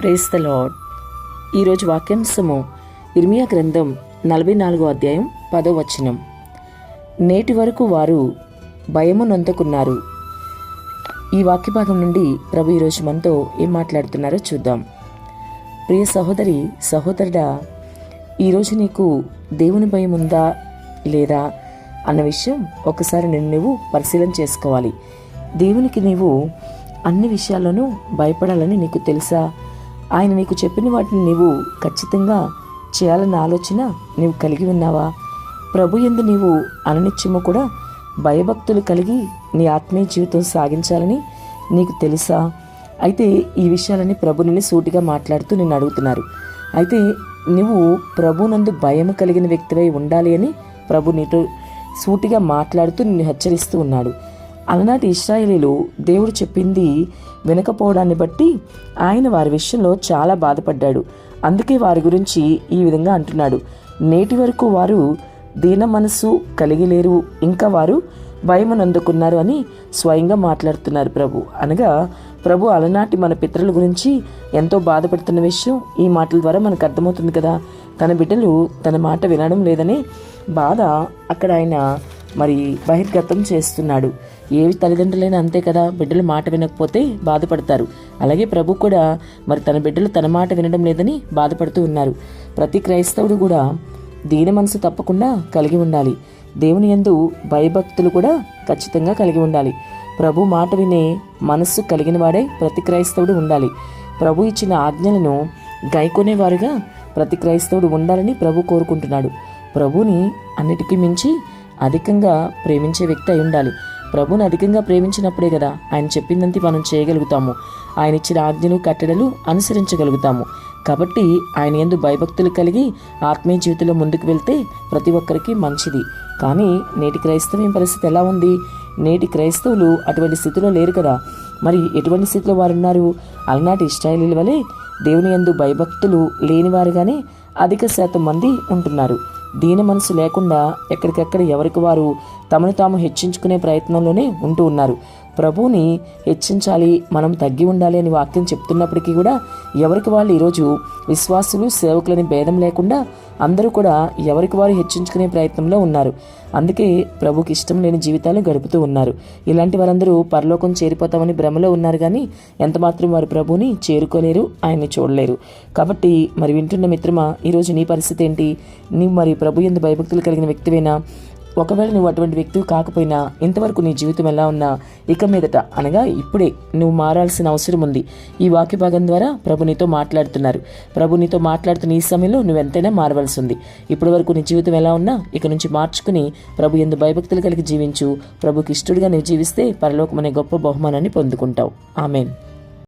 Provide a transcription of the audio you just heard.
Praise the lord ఈరోజు వాక్యాంశము ఇర్మియా గ్రంథం నలభై నాలుగో అధ్యాయం పదో వచనం. నేటి వరకు వారు భయము నొందుకున్నారు. ఈ వాక్యభాగం నుండి ప్రభు ఈరోజు మనతో ఏం మాట్లాడుతున్నారో చూద్దాం. ప్రియ సహోదరి సహోదరుడా ఈరోజు నీకు దేవుని భయం ఉందా లేదా అన్న విషయం ఒకసారి నేను నువ్వు పరిశీలన చేసుకోవాలి. దేవునికి నీవు అన్ని విషయాల్లోనూ భయపడాలని నీకు తెలుసా? ఆయన నీకు చెప్పిన వాటిని నీవు ఖచ్చితంగా చేయాలన్న ఆలోచన నీవు కలిగి ఉన్నావా? ప్రభు ఎందు నీవు అననిత్యము కూడా భయభక్తులు కలిగి నీ ఆత్మీయ జీవితం సాగించాలని నీకు తెలుసా? అయితే ఈ విషయాలని ప్రభుని సూటిగా మాట్లాడుతూ నిన్ను అడుగుతున్నారు. అయితే నువ్వు ప్రభునందు భయం కలిగిన వ్యక్తివై ఉండాలి అని ప్రభు నీతో సూటిగా మాట్లాడుతూ నిన్ను హెచ్చరిస్తూ ఉన్నాడు. అలనాటి ఇస్రాయేలీలు దేవుడు చెప్పింది వినకపోవడాన్ని బట్టి ఆయన వారి విషయంలో చాలా బాధపడ్డాడు. అందుకే వారి గురించి ఈ విధంగా అంటున్నాడు. నేటి వరకు వారు దీన మనసు కలిగి లేరు. ఇంకా వారు భయమునందుకున్నారు అని స్వయంగా మాట్లాడుతున్నారు ప్రభు. అనగా ప్రభు అలనాటి మన పితరుల గురించి ఎంతో బాధపడుతున్న విషయం ఈ మాటల ద్వారా మనకు అర్థమవుతుంది కదా. తన బిడ్డలు తన మాట వినడం లేదనే బాధ అక్కడ ఆయన మరి బహిర్గతం చేస్తున్నాడు. ఏవి తల్లిదండ్రులైనా అంతే కదా బిడ్డలు మాట వినకపోతే బాధపడతారు. అలాగే ప్రభు కూడా మరి తన బిడ్డలు తన మాట వినడం లేదని బాధపడుతూ ఉన్నారు. ప్రతి క్రైస్తవుడు కూడా దీన మనసు తప్పకుండా కలిగి ఉండాలి. దేవుని యందు భయభక్తులు కూడా ఖచ్చితంగా కలిగి ఉండాలి. ప్రభు మాట వినే మనస్సు కలిగిన వాడే ప్రతి క్రైస్తవుడు ఉండాలి. ప్రభు ఇచ్చిన ఆజ్ఞలను గైకొనేవారుగా ప్రతి క్రైస్తవుడు ఉండాలని ప్రభు కోరుకుంటున్నాడు. ప్రభుని అన్నిటికీ మించి అధికంగా ప్రేమించే వ్యక్తి అయి ఉండాలి. ప్రభుని అధికంగా ప్రేమించినప్పుడే కదా ఆయన చెప్పిందంతే మనం చేయగలుగుతాము. ఆయన ఇచ్చిన ఆజ్ఞలు కట్టడలు అనుసరించగలుగుతాము. కాబట్టి ఆయన ఎందు భయభక్తులు కలిగి ఆత్మీయ జీవితంలో ముందుకు వెళ్తే ప్రతి ఒక్కరికి మంచిది. కానీ నేటి క్రైస్తవం పరిస్థితి ఎలా ఉంది? నేటి క్రైస్తవులు అటువంటి స్థితిలో లేరు కదా. మరి ఎటువంటి స్థితిలో వారు ఉన్నారు అలనాటి ఇస్రాయలీల వలె దేవుని యందు భయభక్తులు లేనివారుగానే అధిక శాతం మంది ఉంటున్నారు. దీని మనసు లేకుండా ఎక్కడికెక్కడ ఎవరికి వారు తమను తాము హెచ్చించుకునే ప్రయత్నంలోనే ఉంటూ ఉన్నారు. ప్రభువుని హెచ్చించాలి మనం తగ్గి ఉండాలి అని వాక్యం చెప్తున్నప్పటికీ కూడా ఎవరికి వాళ్ళు ఈరోజు విశ్వాసులు సేవకులని భేదం లేకుండా అందరూ కూడా ఎవరికి వారు హెచ్చించుకునే ప్రయత్నంలో ఉన్నారు. అందుకే ప్రభుకి ఇష్టం లేని జీవితాలు గడుపుతూ ఉన్నారు. ఇలాంటి వారందరూ పరలోకం చేరిపోతామని భ్రమలో ఉన్నారు కానీ ఎంతమాత్రం వారు ప్రభుని చేరుకోలేరు ఆయన్ని చూడలేరు. కాబట్టి మరి వింటున్న మిత్రమా ఈరోజు నీ పరిస్థితి ఏంటి? నీవు మరి ప్రభు ఎందు భయభక్తులు కలిగిన వ్యక్తివేనా? ఒకవేళ నువ్వు అటువంటి వ్యక్తివి కాకపోయినా ఇంతవరకు నీ జీవితం ఎలా ఉన్నా ఇక మీదట అనగా ఇప్పుడే నువ్వు మారాల్సిన అవసరం ఉంది. ఈ వాక్య భాగం ద్వారా ప్రభు నీతో మాట్లాడుతున్నారు. ప్రభు నీతో మాట్లాడుతున్న ఈ సమయంలో నువ్వు ఎంతైనా మారవలసి ఉంది. ఇప్పటి వరకు నీ జీవితం ఎలా ఉన్నా ఇక నుంచి మార్చుకుని ప్రభు ఎందు భయభక్తులు కలిగి జీవించు. ప్రభుకి ఇష్టడుగా నువ్వు జీవిస్తే పరలోకం అనే గొప్ప బహుమానాన్ని పొందుకుంటావు. ఆమెన్.